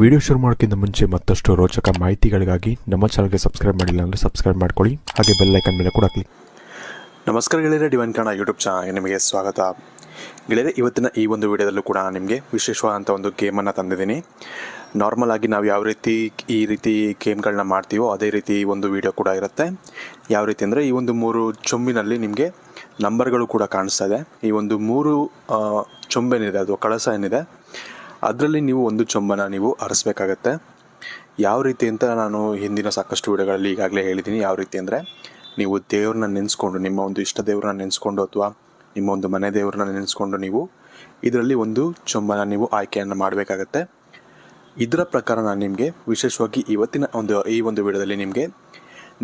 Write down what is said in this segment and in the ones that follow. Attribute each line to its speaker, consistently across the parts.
Speaker 1: Video ಶುರು ಮಾಡೋಕ್ಕಿಂತ ಮುಂಚೆ ಮತ್ತಷ್ಟು ರೋಚಕ ಮಾಹಿತಿಗಳಿಗಾಗಿ ನಮ್ಮ ಚಾನಲ್ಗೆ ಸಬ್ಸ್ಕ್ರೈಬ್ ಮಾಡಿಲ್ಲ ಅಂದರೆ ಸಬ್ಸ್ಕ್ರೈಬ್ ಮಾಡ್ಕೊಳ್ಳಿ. ಹಾಗೆ ಬೆಲ್ ಐಕನ್ ಮೇಲೆ ಕೂಡ ಕ್ಲಿಕ್.
Speaker 2: ನಮಸ್ಕಾರ ಗೆಳೆಯರೆ, ಡಿವೈನ್ ಕನ್ನಡ ಯೂಟ್ಯೂಬ್ ಚಾನಲ್ಗೆ ನಿಮಗೆ ಸ್ವಾಗತ. ಗೆಳೆಯರೆ, ಇವತ್ತಿನ ಈ ಒಂದು ವಿಡಿಯೋದಲ್ಲೂ ಕೂಡ ನಿಮಗೆ ವಿಶೇಷವಾದಂಥ ಒಂದು ಗೇಮನ್ನು ತಂದಿದ್ದೀನಿ. ನಾರ್ಮಲ್ ಆಗಿ ನಾವು ಯಾವ ರೀತಿ ಈ ರೀತಿ ಗೇಮ್ಗಳನ್ನ ಮಾಡ್ತೀವೋ ಅದೇ ರೀತಿ ಒಂದು ವಿಡಿಯೋ ಕೂಡ ಇರುತ್ತೆ. ಯಾವ ರೀತಿ ಅಂದರೆ ಈ ಒಂದು ಮೂರು ಚೊಂಬಿನಲ್ಲಿ ನಿಮಗೆ ನಂಬರ್ಗಳು ಕೂಡ ಕಾಣಿಸ್ತಾ ಇದೆ. ಈ ಒಂದು ಮೂರು ಚೊಂಬೇನಿದೆ, ಅದು ಕಳಸ ಏನಿದೆ ಅದರಲ್ಲಿ ನೀವು ಒಂದು ಚೊಂಬನ ನೀವು ಅರಸಬೇಕಾಗತ್ತೆ ಯಾವ ರೀತಿ ಅಂತ ನಾನು ಹಿಂದಿನ ಸಾಕಷ್ಟು ವಿಡಿಯೋಗಳಲ್ಲಿ ಈಗಾಗಲೇ ಹೇಳಿದ್ದೀನಿ. ಯಾವ ರೀತಿ ಅಂದರೆ ನೀವು ದೇವ್ರನ್ನ ನೆನೆಸ್ಕೊಂಡು, ನಿಮ್ಮ ಒಂದು ಇಷ್ಟ ದೇವ್ರನ್ನ ನೆನೆಸ್ಕೊಂಡು ಅಥವಾ ನಿಮ್ಮ ಒಂದು ಮನೆ ದೇವ್ರನ್ನ ನೆನೆಸ್ಕೊಂಡು ನೀವು ಇದರಲ್ಲಿ ಒಂದು ಚೊಂಬನ ನೀವು ಆಯ್ಕೆಯನ್ನು ಮಾಡಬೇಕಾಗತ್ತೆ. ಇದರ ಪ್ರಕಾರ ನಾನು ನಿಮಗೆ ವಿಶೇಷವಾಗಿ ಇವತ್ತಿನ ಒಂದು, ಈ ಒಂದು ವಿಡಿಯೋದಲ್ಲಿ ನಿಮಗೆ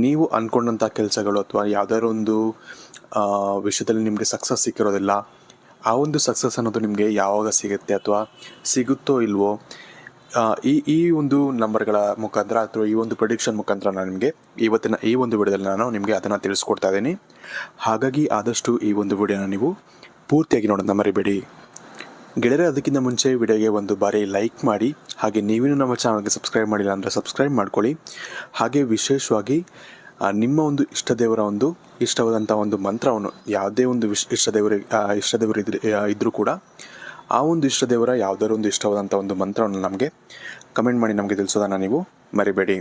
Speaker 2: ನೀವು ಅಂದ್ಕೊಂಡಂಥ ಕೆಲಸಗಳು ಅಥವಾ ಯಾವುದಾದ್ರು ಒಂದು ವಿಷಯದಲ್ಲಿ ನಿಮಗೆ ಸಕ್ಸಸ್ ಸಿಕ್ಕಿರೋದಿಲ್ಲ ಆ ಒಂದು ಸಕ್ಸಸ್ ಅನ್ನೋದು ನಿಮಗೆ ಯಾವಾಗ ಸಿಗುತ್ತೆ ಅಥವಾ ಸಿಗುತ್ತೋ ಇಲ್ವೋ ಈ ಈ ಒಂದು ನಂಬರ್ಗಳ ಮುಖಾಂತರ ಅಥವಾ ಈ ಒಂದು ಪ್ರೊಡಿಕ್ಷನ್ ಮುಖಾಂತರ ನಾನು ನಿಮಗೆ ಇವತ್ತಿನ ಈ ಒಂದು ವಿಡಿಯೋದಲ್ಲಿ ನಾನು ನಿಮಗೆ ಅದನ್ನು ತಿಳಿಸ್ಕೊಡ್ತಾ ಇದ್ದೀನಿ. ಹಾಗಾಗಿ ಆದಷ್ಟು ಈ ಒಂದು ವಿಡಿಯೋನ ನೀವು ಪೂರ್ತಿಯಾಗಿ ನೋಡೋದನ್ನ ಮರಿಬೇಡಿ. ಗೆಳೆಯರೆ, ಅದಕ್ಕಿಂತ ಮುಂಚೆ ವಿಡಿಯೋಗೆ ಒಂದು ಬಾರಿ ಲೈಕ್ ಮಾಡಿ, ಹಾಗೆ ನೀವೇನು ನಮ್ಮ ಚಾನಲ್ಗೆ ಸಬ್ಸ್ಕ್ರೈಬ್ ಮಾಡಿಲ್ಲ ಅಂದರೆ ಸಬ್ಸ್ಕ್ರೈಬ್ ಮಾಡ್ಕೊಳ್ಳಿ. ಹಾಗೆ ವಿಶೇಷವಾಗಿ ನಿಮ್ಮ ಒಂದು ಇಷ್ಟ ದೇವರ ಒಂದು ಇಷ್ಟವಾದಂಥ ಒಂದು ಮಂತ್ರವನ್ನು, ಯಾವುದೇ ಒಂದು ವಿಶ್, ಇಷ್ಟ ದೇವರಿಗೆ ಇಷ್ಟ ದೇವರು ಇದ್ರೆ ಕೂಡ ಆ ಒಂದು ಇಷ್ಟ ದೇವರ ಯಾವುದಾದ್ರು ಒಂದು ಇಷ್ಟವಾದಂಥ ಒಂದು ಮಂತ್ರವನ್ನು ನಮಗೆ ಕಮೆಂಟ್ ಮಾಡಿ ನಮಗೆ ತಿಳಿಸೋದನ್ನು ನೀವು ಮರಿಬೇಡಿ.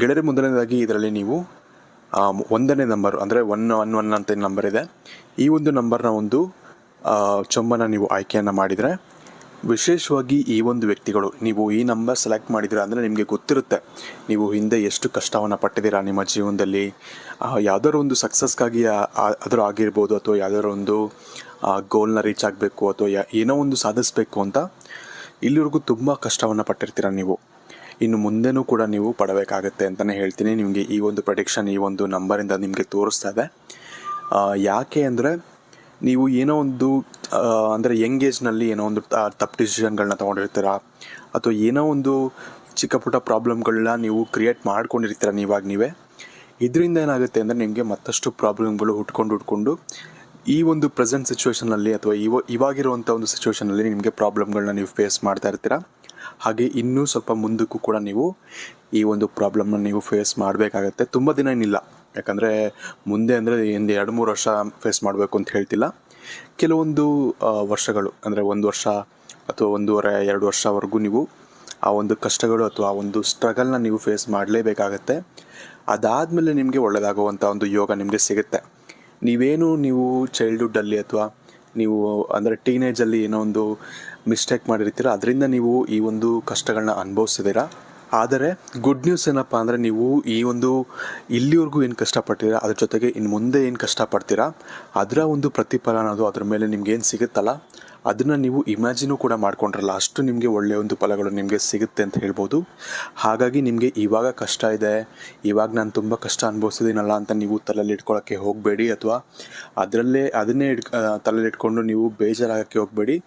Speaker 2: ಗೆಳೆಯರು, ಮೊದಲನೇದಾಗಿ ಇದರಲ್ಲಿ ನೀವು ಒಂದನೇ ನಂಬರ್, ಅಂದರೆ ಒನ್ ಒನ್ ಒನ್ ಅಂತ ನಂಬರ್ ಇದೆ. ಈ ಒಂದು ನಂಬರ್ನ ಒಂದು ಚೊಂಬನ ನೀವು ಆಯ್ಕೆಯನ್ನು ಮಾಡಿದರೆ ವಿಶೇಷವಾಗಿ ಈ ಒಂದು ವ್ಯಕ್ತಿಗಳು, ನೀವು ಈ ನಂಬರ್ ಸೆಲೆಕ್ಟ್ ಮಾಡಿದ್ದೀರಾ ಅಂದರೆ ನಿಮಗೆ ಗೊತ್ತಿರುತ್ತೆ. ನೀವು ಹಿಂದೆ ಎಷ್ಟು ಕಷ್ಟವನ್ನು ಪಟ್ಟಿದ್ದೀರಾ ನಿಮ್ಮ ಜೀವನದಲ್ಲಿ. ಯಾವ್ದಾದ್ರು ಒಂದು ಸಕ್ಸಸ್ಗಾಗಿ ಅದರ ಆಗಿರ್ಬೋದು ಅಥವಾ ಯಾವ್ದಾದ್ರು ಒಂದು ಗೋಲ್ನ ರೀಚ್ ಆಗಬೇಕು ಅಥವಾ ಯಾ- ಏನೋ ಒಂದು ಸಾಧಿಸಬೇಕು ಅಂತ ಇಲ್ಲಿವರೆಗೂ ತುಂಬ ಕಷ್ಟವನ್ನು ಪಟ್ಟಿರ್ತೀರ ನೀವು. ಇನ್ನು ಮುಂದೆನೂ ಕೂಡ ನೀವು ಪಡಬೇಕಾಗತ್ತೆ ಅಂತಲೇ ಹೇಳ್ತೀನಿ. ನಿಮಗೆ ಈ ಒಂದು ಪ್ರೊಡಿಕ್ಷನ್ ಈ ಒಂದು ನಂಬರಿಂದ ನಿಮಗೆ ತೋರಿಸ್ತಾ ಇದೆ. ಯಾಕೆ ಅಂದರೆ ನೀವು ಏನೋ ಒಂದು ಅಂದರೆ ಯಂಗ್ ಏಜ್ನಲ್ಲಿ ಏನೋ ಒಂದು ತಪ್ಪು ಡಿಸಿಷನ್ಗಳನ್ನ ತೊಗೊಂಡಿರ್ತೀರ? ಅಥವಾ ಏನೋ ಒಂದು ಚಿಕ್ಕ ಪುಟ್ಟ ಪ್ರಾಬ್ಲಮ್ಗಳನ್ನ ನೀವು ಕ್ರಿಯೇಟ್ ಮಾಡ್ಕೊಂಡಿರ್ತೀರ ನೀವಾಗ ನೀವೇ? ಇದರಿಂದ ಏನಾಗುತ್ತೆ ಅಂದರೆ ನಿಮಗೆ ಮತ್ತಷ್ಟು ಪ್ರಾಬ್ಲಮ್ಗಳು ಹುಟ್ಕೊಂಡು ಹುಟ್ಕೊಂಡು ಈ ಒಂದು ಪ್ರೆಸೆಂಟ್ ಸಿಚುವೇಷನಲ್ಲಿ ಅಥವಾ ಇವ ಇವಾಗಿರುವಂಥ ಒಂದು ಸಿಚುವೇಷನಲ್ಲಿ ನಿಮಗೆ ಪ್ರಾಬ್ಲಮ್ಗಳನ್ನ ನೀವು ಫೇಸ್ ಮಾಡ್ತಾ ಇರ್ತೀರ? ಹಾಗೆ ಇನ್ನೂ ಸ್ವಲ್ಪ ಮುಂದಕ್ಕೂ ಕೂಡ ನೀವು ಈ ಒಂದು ಪ್ರಾಬ್ಲಮ್ನ ನೀವು ಫೇಸ್ ಮಾಡಬೇಕಾಗತ್ತೆ. ತುಂಬ ದಿನ ಏನಿಲ್ಲ. ಯಾಕಂದರೆ ಮುಂದೆ ಅಂದರೆ ಒಂದು ಎರಡು ಮೂರು ವರ್ಷ ಫೇಸ್ ಮಾಡಬೇಕು ಅಂತ ಹೇಳ್ತಿಲ್ಲ. ಕೆಲವೊಂದು ವರ್ಷಗಳು, ಅಂದರೆ ಒಂದು ವರ್ಷ ಅಥವಾ ಒಂದೂವರೆ, ಎರಡು ವರ್ಷವರೆಗೂ ನೀವು ಆ ಒಂದು ಕಷ್ಟಗಳು ಅಥವಾ ಆ ಒಂದು ಸ್ಟ್ರಗಲ್ನ ನೀವು ಫೇಸ್ ಮಾಡಲೇಬೇಕಾಗತ್ತೆ. ಅದಾದಮೇಲೆ ನಿಮಗೆ ಒಳ್ಳೆಯದಾಗುವಂಥ ಒಂದು ಯೋಗ ನಿಮಗೆ ಸಿಗುತ್ತೆ. ನೀವೇನು ನೀವು ಚೈಲ್ಡ್ಹುಡ್ಡಲ್ಲಿ ಅಥವಾ ನೀವು, ಅಂದರೆ ಟೀನೇಜಲ್ಲಿ ಏನೋ ಒಂದು ಮಿಸ್ಟೇಕ್ ಮಾಡಿರ್ತೀರ, ಅದರಿಂದ ನೀವು ಈ ಒಂದು ಕಷ್ಟಗಳನ್ನ ಅನುಭವಿಸಿದ್ದೀರಾ? ಆದರೆ ಗುಡ್ ನ್ಯೂಸ್ ಏನಪ್ಪ ಅಂದರೆ ನೀವು ಈ ಒಂದು ಇಲ್ಲಿವರೆಗೂ ಏನು ಕಷ್ಟಪಟ್ಟಿರಾ ಅದ್ರ ಜೊತೆಗೆ ಇನ್ನು ಮುಂದೆ ಏನು ಕಷ್ಟಪಡ್ತೀರಾ, ಅದರ ಒಂದು ಪ್ರತಿಫಲ ಅನ್ನೋದು ಅದ್ರ ಮೇಲೆ ನಿಮ್ಗೆ ಏನು ಸಿಗುತ್ತಲ್ಲ, ಅದನ್ನು ನೀವು ಇಮ್ಯಾಜಿನೂ ಕೂಡ ಮಾಡ್ಕೊಂಡ್ರಲ್ಲ, ಅಷ್ಟು ನಿಮಗೆ ಒಳ್ಳೆಯ ಒಂದು ಫಲಗಳು ನಿಮಗೆ ಸಿಗುತ್ತೆ ಅಂತ ಹೇಳ್ಬೋದು. ಹಾಗಾಗಿ ನಿಮಗೆ ಇವಾಗ ಕಷ್ಟ ಇದೆ, ಇವಾಗ ನಾನು ತುಂಬ ಕಷ್ಟ ಅನುಭವಿಸಿದ್ದೀನಲ್ಲ ಅಂತ ನೀವು ತಲೆಯಲ್ಲಿ ಇಟ್ಕೊಳ್ಳೋಕ್ಕೆ ಹೋಗಬೇಡಿ ಅಥವಾ ಅದರಲ್ಲೇ ಅದನ್ನೇ ಇಟ್ ತಲೆಯಲ್ಲಿ ಇಟ್ಕೊಂಡು ನೀವು ಬೇಜಾರಾಗೋಕ್ಕೆ ಹೋಗಬೇಡಿ.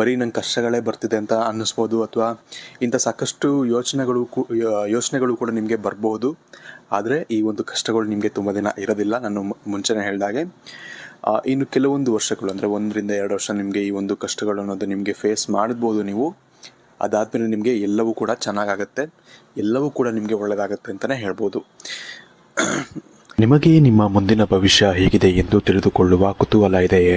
Speaker 2: ಬರೀ ನಂಗೆ ಕಷ್ಟಗಳೇ ಬರ್ತಿದೆ ಅಂತ ಅನ್ನಿಸ್ಬೋದು ಅಥವಾ ಇಂಥ ಸಾಕಷ್ಟು ಯೋಚನೆಗಳು ಯೋಚನೆಗಳು ಕೂಡ ನಿಮಗೆ ಬರ್ಬೋದು. ಆದರೆ ಈ ಒಂದು ಕಷ್ಟಗಳು ನಿಮಗೆ ತುಂಬ ದಿನ ಇರೋದಿಲ್ಲ. ನಾನು ಮುಂಚೆನೇ ಹೇಳಿದಾಗೆ ಇನ್ನು ಕೆಲವೊಂದು ವರ್ಷಗಳು, ಅಂದರೆ ಒಂದರಿಂದ ಎರಡು ವರ್ಷ ನಿಮಗೆ ಈ ಒಂದು ಕಷ್ಟಗಳು ಅನ್ನೋದು ನಿಮಗೆ ಫೇಸ್ ಮಾಡ್ಬೋದು ನೀವು. ಅದಾದಮೇಲೆ ನಿಮಗೆ ಎಲ್ಲವೂ ಕೂಡ ಚೆನ್ನಾಗಾಗತ್ತೆ. ಎಲ್ಲವೂ ಕೂಡ ನಿಮಗೆ ಒಳ್ಳೆಯದಾಗತ್ತೆ ಅಂತಲೇ ಹೇಳ್ಬೋದು.
Speaker 1: ನಿಮಗೆ ನಿಮ್ಮ ಮುಂದಿನ ಭವಿಷ್ಯ ಹೇಗಿದೆ ಎಂದು ತಿಳಿದುಕೊಳ್ಳುವ ಕುತೂಹಲ ಇದೆಯೇ?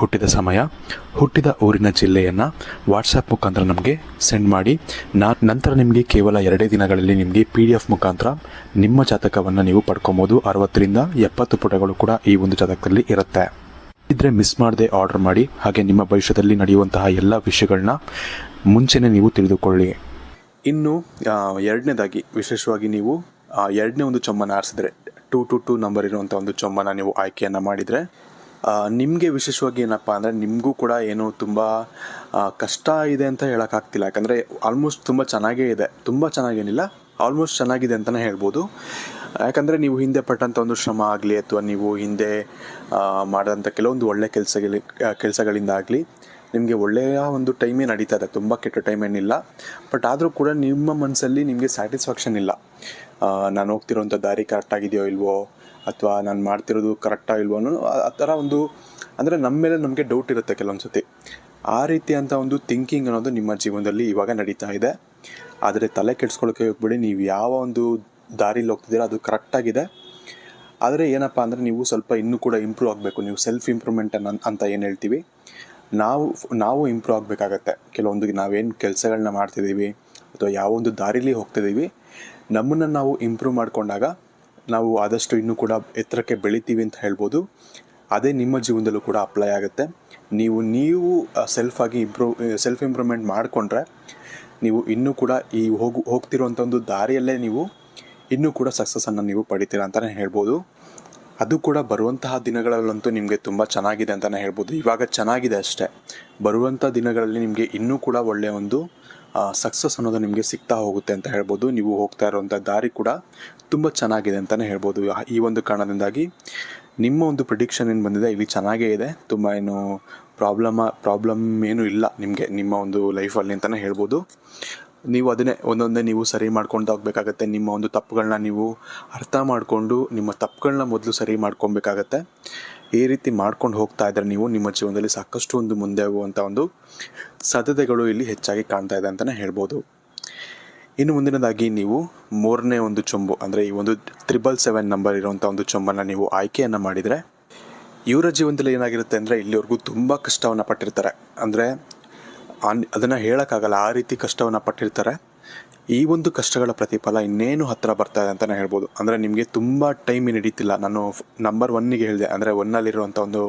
Speaker 1: ಹುಟ್ಟಿದ ಸಮಯ, ಹುಟ್ಟಿದ ಊರಿನ ಜಿಲ್ಲೆಯನ್ನು ವಾಟ್ಸಪ್ ಮುಖಾಂತರ ನಮಗೆ ಸೆಂಡ್ ಮಾಡಿ. ನಾ, ನಂತರ ನಿಮಗೆ ಕೇವಲ ಎರಡೇ ದಿನಗಳಲ್ಲಿ ನಿಮಗೆ ಪಿ ಡಿ ಎಫ್ ಮುಖಾಂತರ ನಿಮ್ಮ ಜಾತಕವನ್ನು ನೀವು ಪಡ್ಕೊಬೋದು. ಅರವತ್ತರಿಂದ ಎಪ್ಪತ್ತು ಪುಟಗಳು ಕೂಡ ಈ ಒಂದು ಜಾತಕದಲ್ಲಿ ಇರುತ್ತೆ. ಇದ್ರೆ ಮಿಸ್ ಮಾಡದೆ ಆರ್ಡರ್ ಮಾಡಿ, ಹಾಗೆ ನಿಮ್ಮ ಭವಿಷ್ಯದಲ್ಲಿ ನಡೆಯುವಂತಹ ಎಲ್ಲ ವಿಷಯಗಳನ್ನ ಮುಂಚೆನೇ ನೀವು ತಿಳಿದುಕೊಳ್ಳಿ.
Speaker 2: ಇನ್ನು ಎರಡನೇದಾಗಿ ವಿಶೇಷವಾಗಿ ನೀವು ಎರಡನೇ ಒಂದು ಚೊಂಬನ ಆರಿಸಿದ್ರೆ ಟೂ ಟು ಟೂ ನಂಬರ್ ಇರುವಂಥ ಒಂದು ಚೊಂಬನ ನೀವು ಆಯ್ಕೆಯನ್ನು ಮಾಡಿದರೆ ನಿಮಗೆ ವಿಶೇಷವಾಗಿ ಏನಪ್ಪ ಅಂದರೆ ನಿಮಗೂ ಕೂಡ ಏನು ತುಂಬ ಕಷ್ಟ ಇದೆ ಅಂತ ಹೇಳೋಕ್ಕಾಗ್ತಿಲ್ಲ. ಯಾಕಂದರೆ ಆಲ್ಮೋಸ್ಟ್ ತುಂಬ ಚೆನ್ನಾಗೇ ಇದೆ. ತುಂಬ ಚೆನ್ನಾಗೇನಿಲ್ಲ. ಆಲ್ಮೋಸ್ಟ್ ಚೆನ್ನಾಗಿದೆ ಅಂತಲೇ ಹೇಳ್ಬೋದು. ಯಾಕಂದರೆ ನೀವು ಹಿಂದೆ ಪಟ್ಟಂಥ ಒಂದು ಶ್ರಮ ಆಗಲಿ ಅಥವಾ ನೀವು ಹಿಂದೆ ಮಾಡಿದಂಥ ಕೆಲವೊಂದು ಒಳ್ಳೆ ಕೆಲಸಗಳ ಕೆಲಸಗಳಿಂದಾಗಲಿ ನಿಮಗೆ ಒಳ್ಳೆಯ ಒಂದು ಟೈಮೇ ನಡೀತಾ ಇದೆ. ತುಂಬ ಕೆಟ್ಟ ಟೈಮ್ ಏನಿಲ್ಲ. ಬಟ್ ಆದರೂ ಕೂಡ ನಿಮ್ಮ ಮನಸ್ಸಲ್ಲಿ ನಿಮಗೆ ಸ್ಯಾಟಿಸ್ಫ್ಯಾಕ್ಷನ್ ಇಲ್ಲ. ನಾನು ಹೋಗ್ತಿರೋಂಥ ದಾರಿ ಕರೆಕ್ಟಾಗಿದೆಯೋ ಇಲ್ವೋ? ಅಥವಾ ನಾನು ಮಾಡ್ತಿರೋದು ಕರೆಕ್ಟಾ ಇಲ್ವೋ ಅನ್ನೋ ಆ- ಆ ಥರ ಒಂದು, ಅಂದರೆ ನಮ್ಮ ಮೇಲೆ ನಮಗೆ ಡೌಟ್ ಇರುತ್ತೆ ಕೆಲವೊಂದು ಸತಿ ಆ ರೀತಿ ಅಂತ ಒಂದು ಥಿಂಕಿಂಗ್ ಅನ್ನೋದು ನಿಮ್ಮ ಜೀವನದಲ್ಲಿ ಇವಾಗ ನಡೀತಾ ಇದೆ. ಆದರೆ ತಲೆ ಕೆಡ್ಸ್ಕೊಳ್ಳೋಕೆ ಹೋಗ್ಬಿಡಿ, ನೀವು ಯಾವ ಒಂದು ದಾರಿಲಿ ಹೋಗ್ತಿದ್ದೀರಾ ಅದು ಕರೆಕ್ಟಾಗಿದೆ ಆದರೆ ಏನಪ್ಪ ಅಂದರೆ ನೀವು ಸ್ವಲ್ಪ ಇನ್ನೂ ಕೂಡ ಇಂಪ್ರೂವ್ ಆಗಬೇಕು. ನೀವು ಸೆಲ್ಫ್ ಇಂಪ್ರೂವ್ಮೆಂಟ್ ಅನ್ನ ಅಂತ ಏನು ಹೇಳ್ತೀವಿ? ನಾವು ನಾವು ಇಂಪ್ರೂವ್ ಆಗಬೇಕಾಗತ್ತೆ. ಕೆಲವೊಂದು ನಾವೇನು ಕೆಲಸಗಳನ್ನ ಮಾಡ್ತಿದ್ದೀವಿ ಅಥವಾ ಯಾವ ಒಂದು ದಾರಿಲಿ ಹೋಗ್ತಿದ್ದೀವಿ, ನಮ್ಮನ್ನು ನಾವು ಇಂಪ್ರೂವ್ ಮಾಡಿಕೊಂಡಾಗ ನಾವು ಆದಷ್ಟು ಇನ್ನೂ ಕೂಡ ಎತ್ತರಕ್ಕೆ ಬೆಳಿತೀವಿ ಅಂತ ಹೇಳ್ಬೋದು. ಅದೇ ನಿಮ್ಮ ಜೀವನದಲ್ಲೂ ಕೂಡ ಅಪ್ಲೈ ಆಗುತ್ತೆ. ನೀವು ನೀವು ಸೆಲ್ಫಾಗಿ ಇಂಪ್ರೂವ್ ಸೆಲ್ಫ್ ಇಂಪ್ರೂವ್ಮೆಂಟ್ ಮಾಡಿಕೊಂಡ್ರೆ ನೀವು ಇನ್ನೂ ಕೂಡ ಈ ಹೋಗು, ಹೋಗ್ತಿರುವಂಥ ಒಂದು ದಾರಿಯಲ್ಲೇ ನೀವು ಇನ್ನೂ ಕೂಡ ಸಕ್ಸಸ್ಸನ್ನು ನೀವು ಪಡಿತೀರಾ ಅಂತಲೇ ಹೇಳ್ಬೋದು. ಅದು ಕೂಡ ಬರುವಂತಹ ದಿನಗಳಲ್ಲಂತೂ ನಿಮಗೆ ತುಂಬ ಚೆನ್ನಾಗಿದೆ ಅಂತಲೇ ಹೇಳ್ಬೋದು. ಇವಾಗ ಚೆನ್ನಾಗಿದೆ ಅಷ್ಟೇ. ಬರುವಂಥ ದಿನಗಳಲ್ಲಿ ನಿಮಗೆ ಇನ್ನೂ ಕೂಡ ಒಳ್ಳೆಯ ಒಂದು ಸಕ್ಸಸ್ ಅನ್ನೋದು ನಿಮಗೆ ಸಿಗ್ತಾ ಹೋಗುತ್ತೆ ಅಂತ ಹೇಳ್ಬೋದು. ನೀವು ಹೋಗ್ತಾ ಇರೋವಂಥ ದಾರಿ ಕೂಡ ತುಂಬ ಚೆನ್ನಾಗಿದೆ ಅಂತಲೇ ಹೇಳ್ಬೋದು. ಈ ಒಂದು ಕಾರಣದಿಂದಾಗಿ ನಿಮ್ಮ ಒಂದು ಪ್ರಿಡಿಕ್ಷನ್ ಏನು ಬಂದಿದೆ, ಇಲ್ಲಿ ಚೆನ್ನಾಗೇ ಇದೆ. ತುಂಬ ಏನು ಪ್ರಾಬ್ಲಮ ಪ್ರಾಬ್ಲಮ್ ಏನೂ ಇಲ್ಲ ನಿಮಗೆ, ನಿಮ್ಮ ಒಂದು ಲೈಫಲ್ಲಿ ಅಂತಲೇ ಹೇಳ್ಬೋದು. ನೀವು ಅದನ್ನೇ, ಒಂದೊಂದೇ ನೀವು ಸರಿ ಮಾಡ್ಕೊಂಡು ಹೋಗ್ಬೇಕಾಗತ್ತೆ. ನಿಮ್ಮ ಒಂದು ತಪ್ಪುಗಳನ್ನ ನೀವು ಅರ್ಥ ಮಾಡಿಕೊಂಡು ನಿಮ್ಮ ತಪ್ಪುಗಳನ್ನ ಮೊದಲು ಸರಿ ಮಾಡ್ಕೊಬೇಕಾಗತ್ತೆ. ಈ ರೀತಿ ಮಾಡ್ಕೊಂಡು ಹೋಗ್ತಾ ಇದ್ದರೆ ನೀವು ನಿಮ್ಮ ಜೀವನದಲ್ಲಿ ಸಾಕಷ್ಟು ಒಂದು ಮುಂದೆ ಹೋಗುವಂಥ ಒಂದು ಸಾಧ್ಯತೆಗಳು ಇಲ್ಲಿ ಹೆಚ್ಚಾಗಿ ಕಾಣ್ತಾ ಇದೆ ಅಂತಲೇ ಹೇಳ್ಬೋದು. ಇನ್ನು ಮುಂದಿನದಾಗಿ ನೀವು ಮೂರನೇ ಒಂದು ಚೊಂಬು, ಅಂದರೆ ಈ ಒಂದು ತ್ರಿಬಲ್ ಸೆವೆನ್ ನಂಬರ್ ಇರುವಂಥ ಒಂದು ಚೊಂಬನ್ನು ನೀವು ಆಯ್ಕೆಯನ್ನು ಮಾಡಿದರೆ ಇವರ ಜೀವನದಲ್ಲಿ ಏನಾಗಿರುತ್ತೆ ಅಂದರೆ ಇಲ್ಲಿವರೆಗೂ ತುಂಬ ಕಷ್ಟವನ್ನು ಪಟ್ಟಿರ್ತಾರೆ. ಅಂದರೆ ಅನ್ ಅದನ್ನು ಹೇಳೋಕ್ಕಾಗಲ್ಲ, ಆ ರೀತಿ ಕಷ್ಟವನ್ನು ಪಟ್ಟಿರ್ತಾರೆ. ಈ ಒಂದು ಕಷ್ಟಗಳ ಪ್ರತಿಫಲ ಇನ್ನೇನು ಹತ್ತಿರ ಬರ್ತಾ ಇದೆ ಅಂತಲೇ ಹೇಳ್ಬೋದು. ಅಂದರೆ ನಿಮಗೆ ತುಂಬ ಟೈಮ್ ನಡೀತಿಲ್ಲ ನಾನು ನಂಬರ್ ಒನ್ನಿಗೆ ಹೇಳಿದೆ. ಅಂದರೆ ಒನ್ನಲ್ಲಿರುವಂಥ ಒಂದು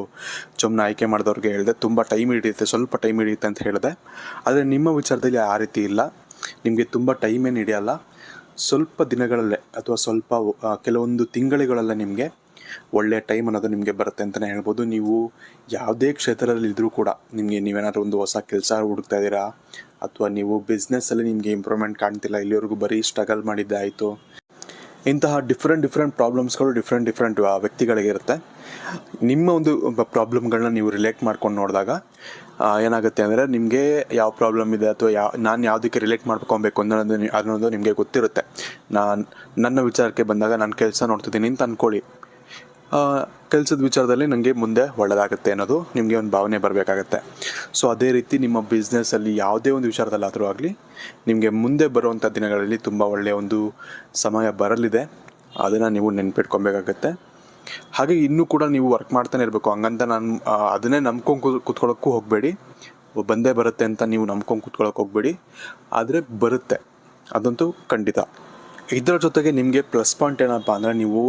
Speaker 2: ಜಮ್ನ ಆಯ್ಕೆ ಮಾಡಿದವ್ರಿಗೆ ಹೇಳಿದೆ. ತುಂಬ ಟೈಮ್ ಹಿಡಿಯುತ್ತೆ. ಸ್ವಲ್ಪ ಟೈಮ್ ಹಿಡಿಯುತ್ತೆ ಅಂತ ಹೇಳಿದೆ. ಆದರೆ ನಿಮ್ಮ ವಿಚಾರದಲ್ಲಿ ಆ ರೀತಿ ಇಲ್ಲ. ನಿಮಗೆ ತುಂಬ ಟೈಮೇನು ಹಿಡಿಯಲ್ಲ. ಸ್ವಲ್ಪ ದಿನಗಳಲ್ಲೇ ಅಥವಾ ಸ್ವಲ್ಪ ಕೆಲವೊಂದು ತಿಂಗಳುಗಳಲ್ಲೇ ನಿಮಗೆ ಒಳ್ಳೆಯ ಟೈಮ್ ಅನ್ನೋದು ನಿಮಗೆ ಬರುತ್ತೆ ಅಂತಲೇ ಹೇಳ್ಬೋದು. ನೀವು ಯಾವುದೇ ಕ್ಷೇತ್ರದಲ್ಲಿ ಇದ್ದರೂ ಕೂಡ ನಿಮಗೆ ನೀವೇನಾದ್ರೂ ಒಂದು ಹೊಸ ಕೆಲಸ ಹುಡುಕ್ತಾ ಇದ್ದೀರಾ? ಅಥವಾ ನೀವು ಬಿಸ್ನೆಸ್ಸಲ್ಲಿ ನಿಮಗೆ ಇಂಪ್ರೂವ್ಮೆಂಟ್ ಕಾಣ್ತಿಲ್ಲ, ಇಲ್ಲಿವರೆಗೂ ಬರೀ ಸ್ಟ್ರಗಲ್ ಮಾಡಿದ್ದಾಯಿತು ಇಂತಹ ಡಿಫ್ರೆಂಟ್ ಡಿಫ್ರೆಂಟ್ ಪ್ರಾಬ್ಲಮ್ಸ್ಗಳು ಡಿಫ್ರೆಂಟ್ ಡಿಫ್ರೆಂಟ್ ವ್ಯಕ್ತಿಗಳಿಗಿರುತ್ತೆ ನಿಮ್ಮ ಒಂದು ಪ್ರಾಬ್ಲಮ್ಗಳನ್ನ ನೀವು ರಿಲೇಟ್ ಮಾಡ್ಕೊಂಡು ನೋಡಿದಾಗ ಏನಾಗುತ್ತೆ ಅಂದರೆ ನಿಮಗೆ ಯಾವ ಪ್ರಾಬ್ಲಮ್ ಇದೆ ಅಥವಾ ಯಾವ ನಾನು ಯಾವುದಕ್ಕೆ ರಿಲೇಟ್ ಮಾಡ್ಕೊಬೇಕು ಅನ್ನೋದು ಅನ್ನೋದು ನಿಮಗೆ ಗೊತ್ತಿರುತ್ತೆ. ನಾನು ನನ್ನ ವಿಚಾರಕ್ಕೆ ಬಂದಾಗ ನಾನು ಕೆಲಸ ನೋಡ್ತಿದ್ದೀನಿ ಅಂತ ಅಂದ್ಕೊಳ್ಳಿ ಕೆಲಸದ ವಿಚಾರದಲ್ಲಿ ನನಗೆ ಮುಂದೆ ಒಳ್ಳೆಯದಾಗುತ್ತೆ ಅನ್ನೋದು ನಿಮಗೆ ಒಂದು ಭಾವನೆ ಬರಬೇಕಾಗತ್ತೆ. ಸೊ ಅದೇ ರೀತಿ ನಿಮ್ಮ ಬಿಸ್ನೆಸ್ಸಲ್ಲಿ ಯಾವುದೇ ಒಂದು ವಿಚಾರದಲ್ಲಾದರೂ ಆಗಲಿ, ನಿಮಗೆ ಮುಂದೆ ಬರುವಂಥ ದಿನಗಳಲ್ಲಿ ತುಂಬ ಒಳ್ಳೆಯ ಒಂದು ಸಮಯ ಬರಲಿದೆ. ಅದನ್ನು ನೀವು ನೆನ್ಪಿಟ್ಕೊಬೇಕಾಗತ್ತೆ. ಹಾಗೆ ಇನ್ನೂ ಕೂಡ ನೀವು ವರ್ಕ್ ಮಾಡ್ತಾನೆ ಇರಬೇಕು. ಹಂಗಂತ ನಾನು ಅದನ್ನೇ ನಂಬ್ಕೊಂಡು ಕೂತ್ಕೊಳ್ಳೋಕ್ಕೂ ಹೋಗಬೇಡಿ. ಬಂದೇ ಬರುತ್ತೆ ಅಂತ ನೀವು ನಂಬ್ಕೊಂಡು ಕೂತ್ಕೊಳ್ಳೋಕೆ ಹೋಗಬೇಡಿ. ಆದರೆ ಬರುತ್ತೆ. ಅದಂತೂ ಖಂಡಿತ. ಇದರ ಜೊತೆಗೆ ನಿಮಗೆ ಪ್ಲಸ್ ಪಾಯಿಂಟ್ ಏನಪ್ಪ ಅಂದರೆ ನೀವು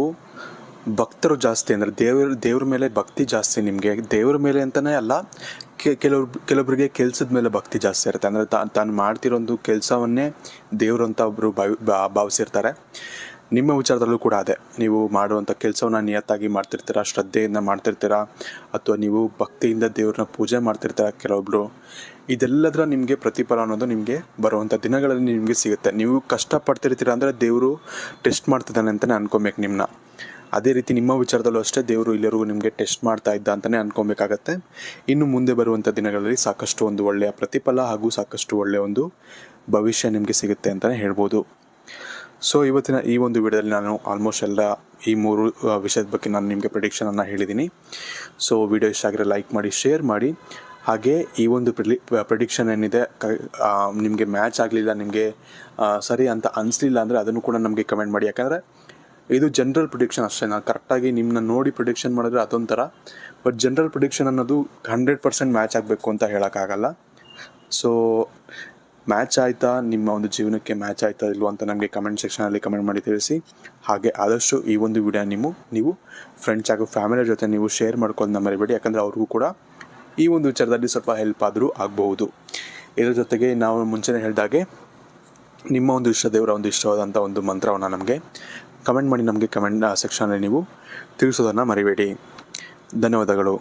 Speaker 2: ಭಕ್ತರು ಜಾಸ್ತಿ ಅಂದರೆ ದೇವ್ರ ದೇವ್ರ ಮೇಲೆ ಭಕ್ತಿ ಜಾಸ್ತಿ ನಿಮಗೆ. ದೇವ್ರ ಮೇಲೆ ಅಂತಲೇ ಅಲ್ಲ ಕೆಲವ್ರು ಕೆಲವೊಬ್ಬರಿಗೆ ಕೆಲಸದ ಮೇಲೆ ಭಕ್ತಿ ಜಾಸ್ತಿ ಇರುತ್ತೆ. ಅಂದರೆ ತಾನು ಮಾಡ್ತಿರೋ ಒಂದು ಕೆಲಸವನ್ನೇ ದೇವ್ರು ಅಂತ ಒಬ್ಬರು ಭಾವಿಸಿರ್ತಾರೆ. ನಿಮ್ಮ ವಿಚಾರದಲ್ಲೂ ಕೂಡ ಅದೇ. ನೀವು ಮಾಡುವಂಥ ಕೆಲಸವನ್ನು ನಿಯತ್ತಾಗಿ ಮಾಡ್ತಿರ್ತೀರಾ, ಶ್ರದ್ಧೆಯಿಂದ ಮಾಡ್ತಿರ್ತೀರಾ, ಅಥವಾ ನೀವು ಭಕ್ತಿಯಿಂದ ದೇವ್ರನ್ನ ಪೂಜೆ ಮಾಡ್ತಿರ್ತೀರ ಕೆಲವೊಬ್ರು, ಇದೆಲ್ಲದರ ನಿಮಗೆ ಪ್ರತಿಫಲ ಅನ್ನೋದು ನಿಮಗೆ ಬರುವಂಥ ದಿನಗಳಲ್ಲಿ ನಿಮಗೆ ಸಿಗುತ್ತೆ. ನೀವು ಕಷ್ಟಪಡ್ತಿರ್ತೀರ ಅಂದರೆ ದೇವರು ಟೆಸ್ಟ್ ಮಾಡ್ತಿದ್ದಾನೆ ಅಂತಲೇ ಅನ್ಕೊಬೇಕು ನಿಮ್ಮನ್ನ ಅದೇ ರೀತಿ ನಿಮ್ಮ ವಿಚಾರದಲ್ಲೂ ಅಷ್ಟೇ ದೇವರು ಎಲ್ಲರಿಗೂ ನಿಮಗೆ ಟೆಸ್ಟ್ ಮಾಡ್ತಾ ಇದ್ದ ಅಂತಲೇ ಅನ್ಕೊಬೇಕಾಗತ್ತೆ. ಇನ್ನು ಮುಂದೆ ಬರುವಂಥ ದಿನಗಳಲ್ಲಿ ಸಾಕಷ್ಟು ಒಂದು ಒಳ್ಳೆಯ ಪ್ರತಿಫಲ ಹಾಗೂ ಸಾಕಷ್ಟು ಒಳ್ಳೆಯ ಒಂದು ಭವಿಷ್ಯ ನಿಮಗೆ ಸಿಗುತ್ತೆ ಅಂತಲೇ ಹೇಳ್ಬೋದು. ಸೊ ಇವತ್ತಿನ ಈ ಒಂದು ವಿಡಿಯೋದಲ್ಲಿ ನಾನು ಆಲ್ಮೋಸ್ಟ್ ಎಲ್ಲ ಈ ಮೂರು ವಿಷಯದ ಬಗ್ಗೆ ನಾನು ನಿಮಗೆ ಪ್ರಿಡಿಕ್ಷನನ್ನು ಹೇಳಿದ್ದೀನಿ ಸೊ ವಿಡಿಯೋ ಇಷ್ಟ ಆಗಿರೋ ಲೈಕ್ ಮಾಡಿ ಶೇರ್ ಮಾಡಿ. ಹಾಗೆ ಈ ಒಂದು ಪ್ರಿಲಿ ಪ್ರಿಡಿಕ್ಷನ್ ಏನಿದೆ ನಿಮಗೆ ಮ್ಯಾಚ್ ಆಗಲಿಲ್ಲ, ನಿಮಗೆ ಸರಿ ಅಂತ ಅನಿಸ್ಲಿಲ್ಲ ಅಂದರೆ ಅದನ್ನು ಕೂಡ ನಮಗೆ ಕಮೆಂಟ್ ಮಾಡಿ. ಯಾಕಂದರೆ ಇದು ಜನರಲ್ ಪ್ರಿಡಿಕ್ಷನ್ ಅಷ್ಟೇ. ನಾನು ಕರೆಕ್ಟಾಗಿ ನಿಮ್ಮನ್ನ ನೋಡಿ ಪ್ರಿಡಿಕ್ಷನ್ ಮಾಡಿದ್ರೆ ಅದೊಂಥರ. ಬಟ್ ಜನರಲ್ ಪ್ರಿಡಿಕ್ಷನ್ ಅನ್ನೋದು ಹಂಡ್ರೆಡ್ ಪರ್ಸೆಂಟ್ ಮ್ಯಾಚ್ ಆಗಬೇಕು ಅಂತ ಹೇಳೋಕ್ಕಾಗಲ್ಲ. ಸೊ ಮ್ಯಾಚ್ ಆಯಿತಾ? ನಿಮ್ಮ ಒಂದು ಜೀವನಕ್ಕೆ ಮ್ಯಾಚ್ ಆಯ್ತಾ ಇಲ್ವೋ ಅಂತ ನಮಗೆ ಕಮೆಂಟ್ ಸೆಕ್ಷನಲ್ಲಿ ಕಮೆಂಟ್ ಮಾಡಿ ತಿಳಿಸಿ. ಹಾಗೆ ಆದಷ್ಟು ಈ ಒಂದು ವಿಡಿಯೋ ನೀವು ನೀವು ಫ್ರೆಂಡ್ಸ್ ಹಾಗೂ ಫ್ಯಾಮಿಲಿ ಜೊತೆ ನೀವು ಶೇರ್ ಮಾಡ್ಕೊಂಡು ಮರಿಬೇಡಿ. ಯಾಕಂದರೆ ಅವ್ರಿಗೂ ಕೂಡ ಈ ಒಂದು ವಿಚಾರದಲ್ಲಿ ಸ್ವಲ್ಪ ಹೆಲ್ಪ್ ಆದರೂ ಆಗಬಹುದು. ಇದರ ಜೊತೆಗೆ ನಾವು ಮುಂಚೆನೇ ಹೇಳಿದಾಗೆ, ನಿಮ್ಮ ಒಂದು ಇಷ್ಟ ದೇವರ ಒಂದು ಇಷ್ಟವಾದಂಥ ಒಂದು ಮಂತ್ರವನ್ನು ನಮಗೆ ಕಮೆಂಟ್ ಮಾಡಿ ನಮಗೆ ಕಮೆಂಟ್ ಸೆಕ್ಷನಲ್ಲಿ ನೀವು ತಿಳಿಸೋದನ್ನು ಮರಿಬೇಡಿ. ಧನ್ಯವಾದಗಳು.